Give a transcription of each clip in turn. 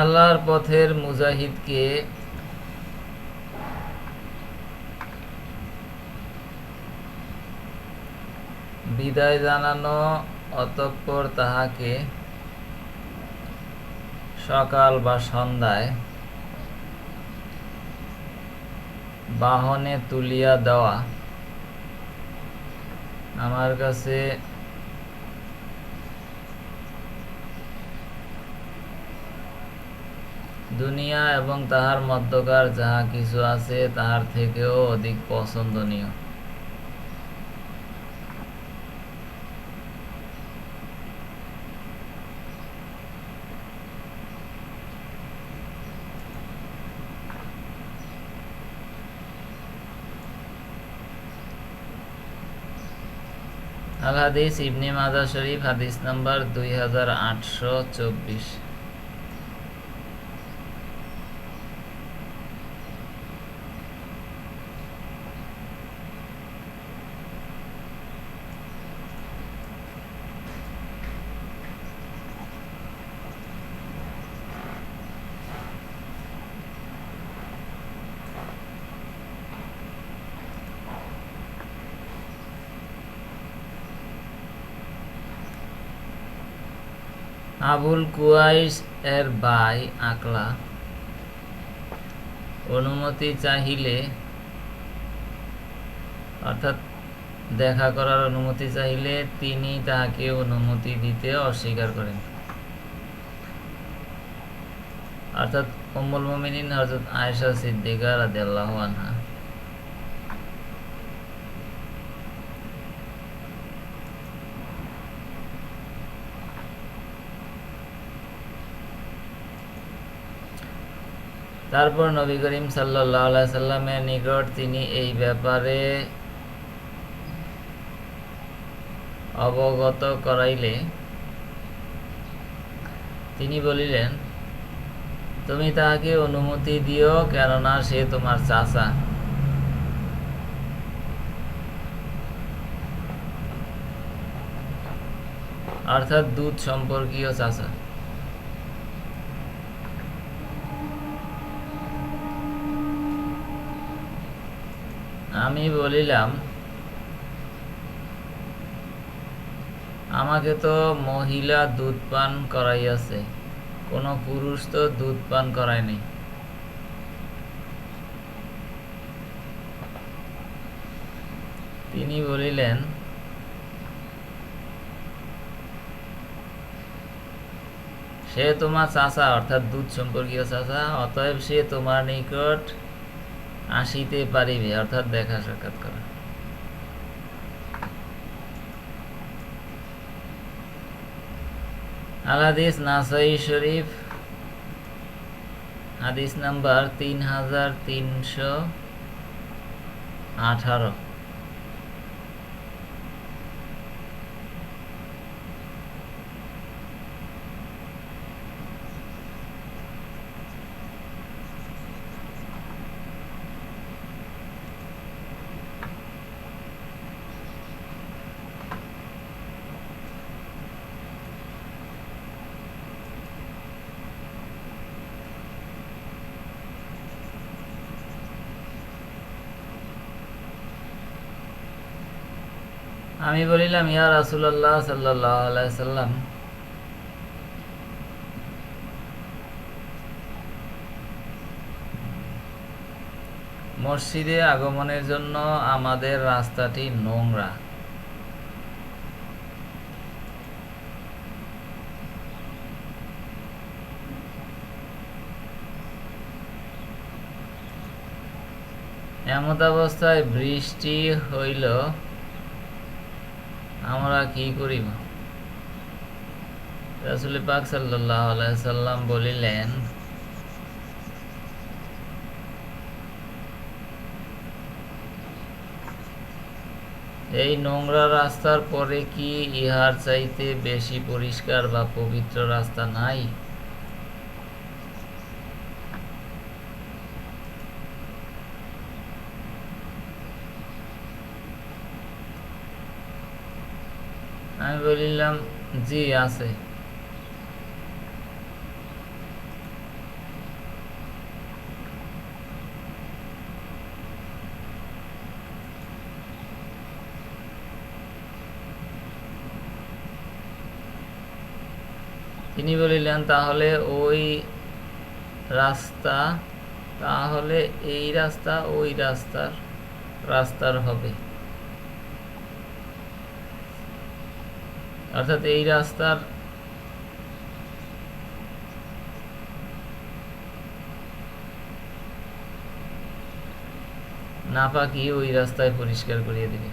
আল্লাহর পথের মুজাহিদকে বিদায় জানানো, অতঃপর তাহাকে সকাল বা সন্ধ্যায় বাহনে তুলিয়া দেওয়া। আমার কাছে দুনিয়া এবং তাহার মধ্যকার যাহা কিছু আছে, তাহার থেকেও অধিক পছন্দনীয়। আল হাদিস ইবনে মাজা শরীফ, হাদিস নাম্বার দুই হাজার আটশো চব্বিশ। আবুল কুয়াইস এর বাই আকলা। অনুমতি চাহিলে, অর্থাৎ দেখা করার অনুমতি চাইলে তিনি তাহাকে অনুমতি দিতে অস্বীকার করেন। অর্থাৎ উম্মুল মুমিনিন হযরত আয়েশা সিদ্দিকা রাদিয়াল্লাহু আনহা। তারপর নবী করিম সাল্লাহ সাল্লামের নিকট তিনি এই ব্যাপারে অবগত করাইলে, তিনি বলিলেন, তুমি তাহাকে অনুমতি দিও কেননা সে তোমার চাচা। অর্থাৎ দুধ সম্পর্কীয় চাচা। আমি বলিলাম, আমাকে তো মহিলা দুধ পান করাইয়াছে, কোনো পুরুষ তো দুধ পান করায়নি তিনি বলিলেন, সে তোমার চাচা, অর্থাৎ দুধ সম্পর্কীয় চাচা, অতএব সে তোমার নিকট আসিতে পারিবে, অর্থাৎ দেখা সাক্ষাৎ করা। আলাদিস নাসাই শরীফ, হাদিস নাম্বার তিন হাজার তিনশো আঠারো। আমি বলিলাম, ইয়া রাসুলাল্লাহ সাল্লাহ সাল্লাম, মসজিদে আগমনের জন্য আমাদের রাস্তাটি নোংরা। এমত অবস্থায় বৃষ্টি হইল আমরা কি করিব রাসুল পাক সাল্লাহ সাল্লাম বলিলেন, এই নোংরা রাস্তার পরে কি ইহার চাইতে বেশি পরিষ্কার বা পবিত্র রাস্তা নাই? আমি বলিলাম জি, আছে। তিনি বলিলেন, তাহলে ওই রাস্তা, তাহলে এই রাস্তা, ওই রাস্তার রাস্তার হবে। অর্থাৎ এই রাস্তার নাপাকি ওই রাস্তায় পরিষ্কার করিয়ে দিবে।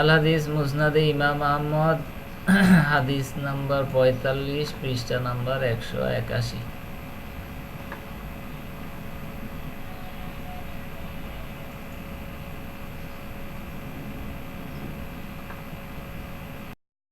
আল হাদিস মুসনাদে ইমাম আহমদ, হাদিস নাম্বার পঁয়তাল্লিশ, পৃষ্ঠা নাম্বার একশো একাশি।